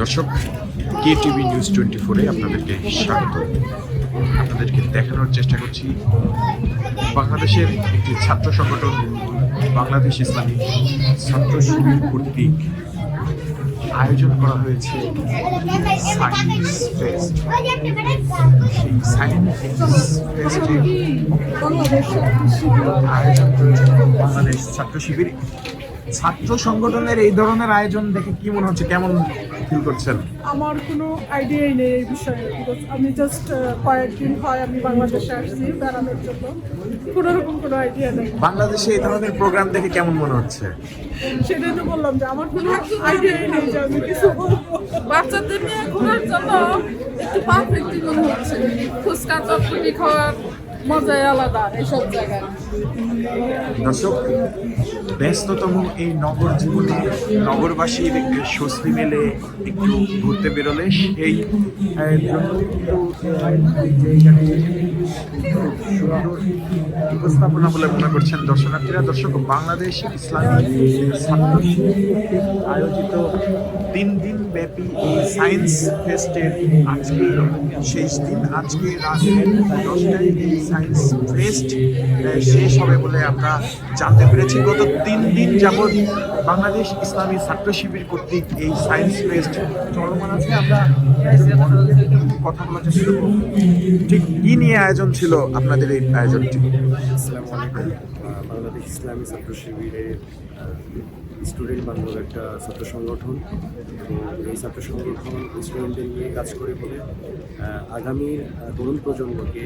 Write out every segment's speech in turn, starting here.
দর্শক কে TV news twenty ফোরে আপনাদেরকে স্বাগত। আপনাদেরকে দেখানোর চেষ্টা করছি বাংলাদেশের একটি ছাত্র সংগঠন, বাংলাদেশ ইসলামী ছাত্র শিবির কর্তৃক আয়োজন করা হয়েছে সেই আয়োজন করেছে বাংলাদেশ ছাত্র শিবির ছাত্র সংগঠনের এই ধরনের আয়োজন দেখে কি মনে হচ্ছে? কেমন ফিল করছেন? আমার কোনো আইডিয়াই নেই এই বিষয়ে আমি জাস্ট কয়েকদিন হয় আমি বাংলাদেশে আসছি বেড়ানোর জন্য। কোনো রকম কোনো আইডিয়া নেই। বাংলাদেশে এই ধরনের প্রোগ্রাম দেখে কেমন মনে হচ্ছে? সেটাই তো বললাম যে আমার কোনো আইডিয়াই নেই যে আমি কিছু বলব। বাচ্চাদের নিয়ে ঘোরার জন্য একটু পারফেক্টই মনে হচ্ছে। ফুচকা চটপটি খাওয়ার মজাই আলাদা এসব জায়গায়। দর্শক ব্যস্ততম এই নগর জীবনে নগরবাসীর স্বস্তি মেলে, একটু ঘুরতে বেরোলে সেই উপস্থাপনা বলে মনে করছেন দর্শনার্থীরা। দর্শক, বাংলাদেশ ইসলামী আয়োজিত তিন দিন ব্যাপী এই সায়েন্স ফেস্টের আজকে শেষ দিন। আজকে রাত দশটায় এই সায়েন্স ফেস্ট শেষ হবে বলে আমরা জানতে পেরেছি। গত তিন দিন যাবৎ বাংলাদেশ ইসলামী ছাত্র শিবির কর্তৃক এই সায়েন্স ফেস্ট চলমান আছে। আমরা কথা বলার চেষ্টা করব। ঠিক কি নিয়ে আয়োজন ছিল আপনাদের এই আয়োজনটি? আসসালামু আলাইকুম। বাংলাদেশ ইসলামী ছাত্র শিবিরের স্টুডেন্ট বান্ধব একটা ছাত্র সংগঠন। এবং এই ছাত্র সংগঠন স্টুডেন্টদের নিয়ে কাজ করে বলে আহ, আগামীর তরুণ প্রজন্মকে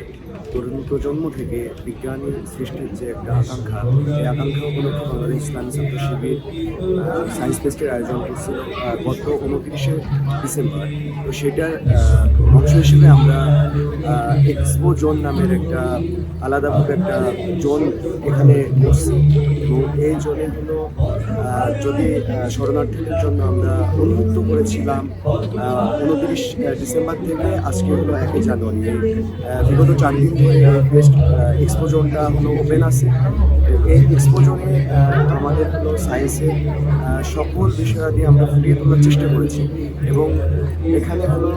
তরুণ প্রজন্ম থেকে বিজ্ঞানের সৃষ্টির যে একটা আকাঙ্ক্ষা এই আকাঙ্ক্ষা উপলক্ষে বাংলাদেশ ইসলামী ছাত্র শিবির সায়েন্স ফেস্টের আয়োজন করছিল গত উনত্রিশে ডিসেম্বর। তো সেটার অংশ হিসেবে আমরা এক্সপো জোন নামের একটা আলাদাভাবে একটা জোন এখানে করছি। এবং এই জোনে যদি শরণার্থীদের জন্য আমরা উন্মুক্ত করেছিলাম উনত্রিশ ডিসেম্বর থেকে আজকে হলো একই জানুয়ারি। বিগত চার দিন ধরে বেস্ট এক্সপোজনটা হলো ওপেন আছে। এই এক্সপো জোনে আহ, আমাদের হলো সায়েন্সের আহ, সকল বিষয়াদি আমরা ফুটিয়ে তোলার চেষ্টা করেছি এবং এখানে হলো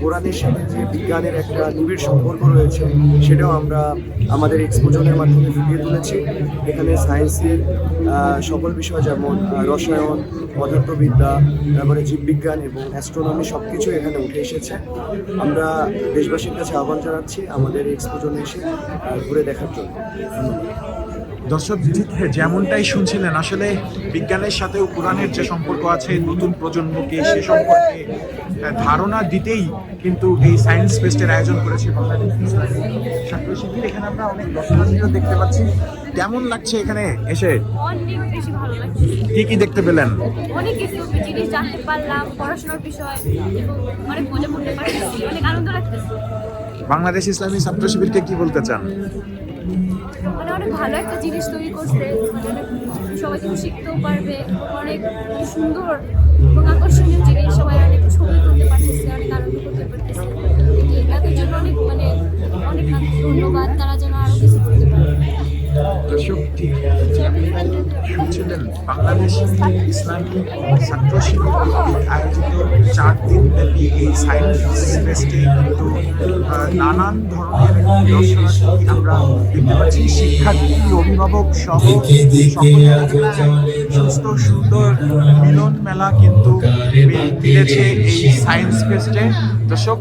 কোরআনের সাথে যে বিজ্ঞানের একটা নিবিড় সম্পর্ক রয়েছে সেটাও আমরা আমাদের এক্সপোজনের মাধ্যমে ফুটিয়ে তুলেছি। এখানে সায়েন্সের সকল বিষয় যেমন রসায়ন পদার্থবিদ্যা তারপরে জীববিজ্ঞান এবং অ্যাস্ট্রোনমি সব কিছু এখানে উঠে এসেছে। আমরা দেশবাসীর কাছে আহ্বান জানাচ্ছি আমাদের এক্সপোজনে এসে ঘুরে দেখার জন্য। ধন্যবাদ। দর্শক যেমনটাই শুনছিলেন আসলে বিজ্ঞানের সাথেও কোরআনের যে সম্পর্ক আছে নতুন প্রজন্মকে সে সম্পর্কে ধারণা দিতেই কিন্তু এই সায়েন্স ফেস্টের আয়োজন করেছে বাংলাদেশ এখানে আমরা অনেক দেখতে পাচ্ছি। কেমন লাগছে এখানে এসে? অনেক বেশি ভালো লাগছে। কি কি দেখতে পেলেন? অনেক কিছু জিনিস জানতে পারলাম পড়াশোনার বিষয় এবং অনেক মজা করতে অনেক আনন্দ লাগতেছে। বাংলাদেশ ইসলামী ছাত্র শিবিরকে কি বলতে চান? অনেক ভালো একটা জিনিস তৈরি করছে মানে সবাই কিছু শিখতেও পারবে। অনেক সুন্দর এবং আকর্ষণীয় জিনিস সবাই দর্শক ঠিক শুনছিলেন বাংলাদেশ ইসলামী ছাত্র শিবির আয়োজিত চার দিন এই সায়েন্স ফেস্টে কিন্তু নানান ধরনের দর্শনার্থী আমরা দেখতে পাচ্ছি। শিক্ষার্থী অভিভাবক সহ সুস্থ সুন্দর মিলন মেলা কিন্তু মিলেছে এই সায়েন্স ফেস্টে। দর্শক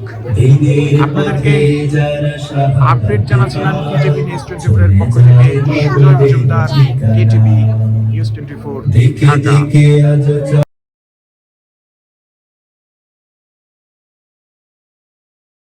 আপনাদেরকে আপডেট জানাচ্ছিলাম নিউজ টোয়েন্টি পক্ষ থেকে। Majumdar KTV news twenty four দেখে ঢাকা দেখে আজ